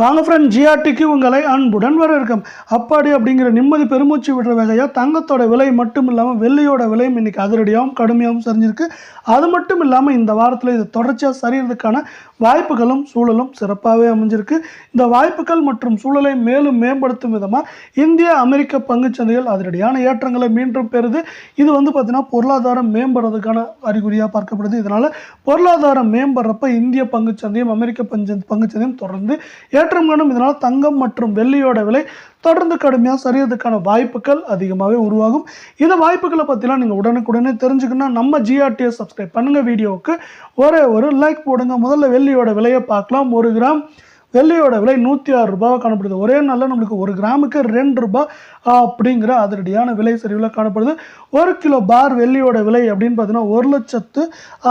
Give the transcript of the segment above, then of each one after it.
வாங்க ஃப்ரெண்ட் ஜிஆர்டிக்கு உங்களை அன்புடன் வரவேற்கும். அப்பாடி அப்படிங்கிற நிம்மதி பெருமூச்சு விடுற வகையாக தங்கத்தோட விலை மட்டும் இல்லாமல் வெள்ளியோட விலையும் இன்னைக்கு அதிரடியாகவும் கடுமையாகவும் சரிஞ்சிருக்கு. அது மட்டும் இல்லாமல் இந்த வாரத்தில் இது தொடர்ச்சியாக சரியறதுக்கான வாய்ப்புகளும் சூழலும் சிறப்பாகவே அமைஞ்சிருக்கு. இந்த வாய்ப்புகள் மற்றும் சூழலை மேலும் மேம்படுத்தும் விதமாக இந்திய அமெரிக்க பங்குச்சந்தைகள் அதிரடியான ஏற்றங்களை மீண்டும் பெறுது. இது வந்து பார்த்திங்கன்னா பொருளாதாரம் மேம்படுறதுக்கான அறிகுறியாக பார்க்கப்படுது. இதனால் பொருளாதாரம் மேம்படுறப்ப இந்திய பங்குச்சந்தையும் அமெரிக்க பஞ்ச பங்குச்சந்தையும் தொடர்ந்து ஏற்றம் காணும். இதனால் தங்கம் மற்றும் வெள்ளியோட விலை தொடர்ந்து கடுமையாக சரியறதுக்கான வாய்ப்புகள் அதிகமாகவே உருவாகும். இந்த வாய்ப்புகளை பற்றிலாம் நீங்கள் உடனுக்குடனே தெரிஞ்சுக்கணும்னா நம்ம ஜிஆர்டிஎஸ் சப்ஸ்கிரைப் பண்ணுங்கள் வீடியோவுக்கு ஒரே ஒரு லைக் போடுங்க. முதல்ல வெள்ளியோட விலையை பார்க்கலாம். ஒரு கிராம் வெள்ளையோட விலை நூற்றி ஆறு ரூபாவாக காணப்படுது. ஒரே நாளில் நம்மளுக்கு ஒரு கிராமுக்கு ரெண்டு ரூபாய் அப்படிங்கிற அதிரடியான விலை சரிவில் காணப்படுது. ஒரு கிலோ பார் வெள்ளியோட விலை அப்படின்னு பார்த்தீங்கன்னா ஒரு லட்சத்து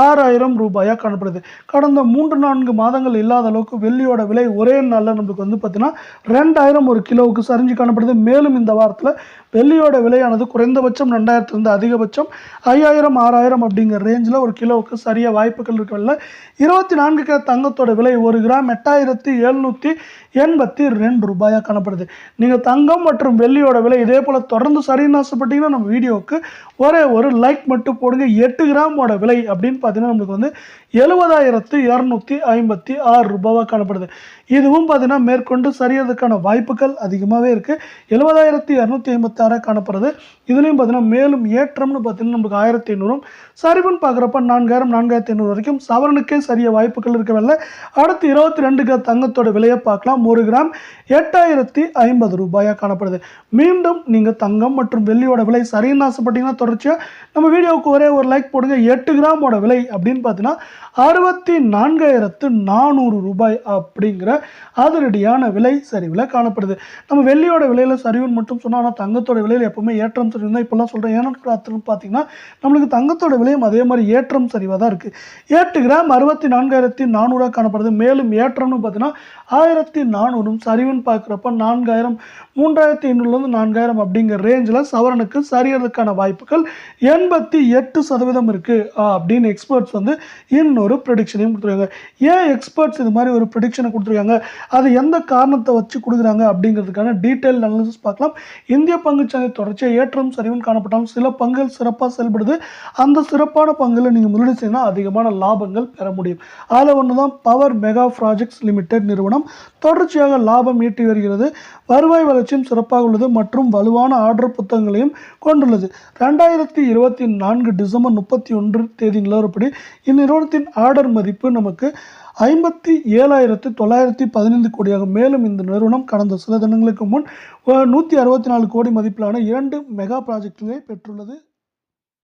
ஆறாயிரம் ரூபாயாக காணப்படுது. கடந்த மூன்று நான்கு மாதங்கள் இல்லாத அளவுக்கு வெள்ளியோட விலை ஒரே நாளில் நம்மளுக்கு வந்து பார்த்தீங்கன்னா ரெண்டாயிரம் ஒரு கிலோவுக்கு சரிஞ்சு காணப்படுது. மேலும் இந்த வாரத்தில் வெள்ளியோட விலையானது குறைந்தபட்சம் ரெண்டாயிரத்துலேருந்து அதிகபட்சம் ஐயாயிரம் ஆறாயிரம் அப்படிங்கிற ரேஞ்சில் ஒரு கிலோவுக்கு சரியாக வாய்ப்புகள் இருக்கவில்லை இருபத்தி நான்கு கே தங்கத்தோட விலை ஒரு கிராம் எட்டாயிரத்தி எழுநூற்றி எண்பத்தி ரெண்டு ரூபாயாக காணப்படுது. நீங்கள் தங்கம் மற்றும் வெள்ளியோட விலை இதே போல் தொடர்ந்து சரின்னு ஆசைப்பட்டீங்கன்னா நம்ம வீடியோவுக்கு ஒரே ஒரு லைக் மட்டும் போடுங்க. எட்டு கிராமோட விலை அப்படின்னு பார்த்தீங்கன்னா நம்மளுக்கு வந்து எழுபதாயிரத்து இரநூத்தி ஐம்பத்தி ஆறு ரூபாவாக காணப்படுது. இதுவும் பார்த்தீங்கன்னா மேற்கொண்டு சரியறதுக்கான வாய்ப்புகள் அதிகமாகவே இருக்குது எழுபதாயிரத்தி இரநூத்தி ஐம்பத்தாறாக காணப்படுறது இதுலேயும் பார்த்தீங்கன்னா மேலும் ஏற்றம்னு பார்த்தீங்கன்னா நமக்கு ஆயிரத்தி ஐநூறும் சரிவுன்னு பார்க்குறப்ப நான்காயிரம் நான்காயிரத்தி ஐநூறு வரைக்கும் சவரனுக்கே சரிய வாய்ப்புகள் இருக்கவில்லை. அடுத்து இருபத்தி ரெண்டு கிராம் தங்கத்தோட விலையை பார்க்கலாம். ஒரு கிராம் எட்டாயிரத்தி ஐம்பது ரூபாயாக காணப்படுது. மீண்டும் நீங்கள் தங்கம் மற்றும் வெள்ளியோட விலை சரின்னு ஆசைப்பட்டீங்கன்னா தொடர்ச்சியாக நம்ம வீடியோவுக்கு ஒரே ஒரு லைக் போடுங்க. எட்டு கிராமோட விலை அப்படின்னு பார்த்தீங்கன்னா அறுபத்தி நான்காயிரத்து நானூறு ரூபாய் அப்படிங்கிற அதிரடியான விலை சரிவில் காணப்படுது. நம்ம வெள்ளியோட விலையில் சரிவுன்னு மட்டும் சொன்னால் ஆனால் தங்கத்தோட விலையில் எப்பவுமே ஏற்றம் சரிவு தான். இப்போல்லாம் சொல்கிறேன் ஏன்னு பார்த்தீங்கன்னா நம்மளுக்கு தங்கத்தோட விலையும் அதே மாதிரி ஏற்றம் சரிவாக தான் இருக்குது ஏட்டு கிராம் அறுபத்தி நான்காயிரத்தி நானூறாக காணப்படுது. மேலும் ஏற்றம்னு பார்த்தீங்கன்னா ஆயிரத்தி நானூறும் சரிவுன்னு பார்க்குறப்ப நான்காயிரம் மூன்றாயிரத்தி ஐநூறுலேருந்து நான்காயிரம் அப்படிங்கிற ரேஞ்சில் சவரனுக்கு சரியறதுக்கான வாய்ப்புகள் எண்பத்தி எட்டு சதவீதம் இருக்குது அப்படின்னு எக்ஸ்பர்ட்ஸ் வந்து ஒரு ப்ரெடிக்ஷனையும் கொடுத்துருக்காங்க. ஏன் எக்ஸ்பர்ட்ஸ் இது மாதிரி ஒரு ப்ரெடிக்ஷனை கொடுத்துருக்காங்க? அது எந்த காரணத்தை வச்சு கொடுக்குறாங்க அப்படிங்கிறதுக்கான டீட்டெயில் அனாலிசிஸ் பார்க்கலாம். இந்திய பங்குச்சந்தை தொடர்ச்சியாக ஏற்றம் சரிவும் காணப்பட்டாலும் சில பங்குகள் சிறப்பாக செயல்படுது. அந்த சிறப்பான பங்குல நீங்கள் முதலீடு செய்யணும் அதிகமான லாபங்கள் பெற முடியும். அதில் ஒன்று தான் பவர் மெகா ப்ராஜெக்ட்ஸ் லிமிடெட் நிறுவனம். தொடர்ச்சியாக லாபம் ஈட்டி வருகிறது. வருவாய் வளர்ச்சியும் சிறப்பாக உள்ளது மற்றும் வலுவான ஆர்டர் புத்தகங்களையும் கொண்டுள்ளது. ரெண்டாயிரத்தி இருபத்தி நான்கு டிசம்பர் முப்பத்தி ஒன்று தேதி நிலவரப்படி இந்நிறுவனத்தின் ஆர்டர் மதிப்பு நமக்கு ஐம்பத்தி ஏழாயிரத்து தொள்ளாயிரத்தி பதினைந்து கோடியாகும். மேலும் இந்த நிறுவனம் கடந்த சில தினங்களுக்கு முன் நூற்றி அறுபத்தி நாலு கோடி மதிப்பிலான இரண்டு மெகா ப்ராஜெக்டுகளை பெற்றுள்ளது.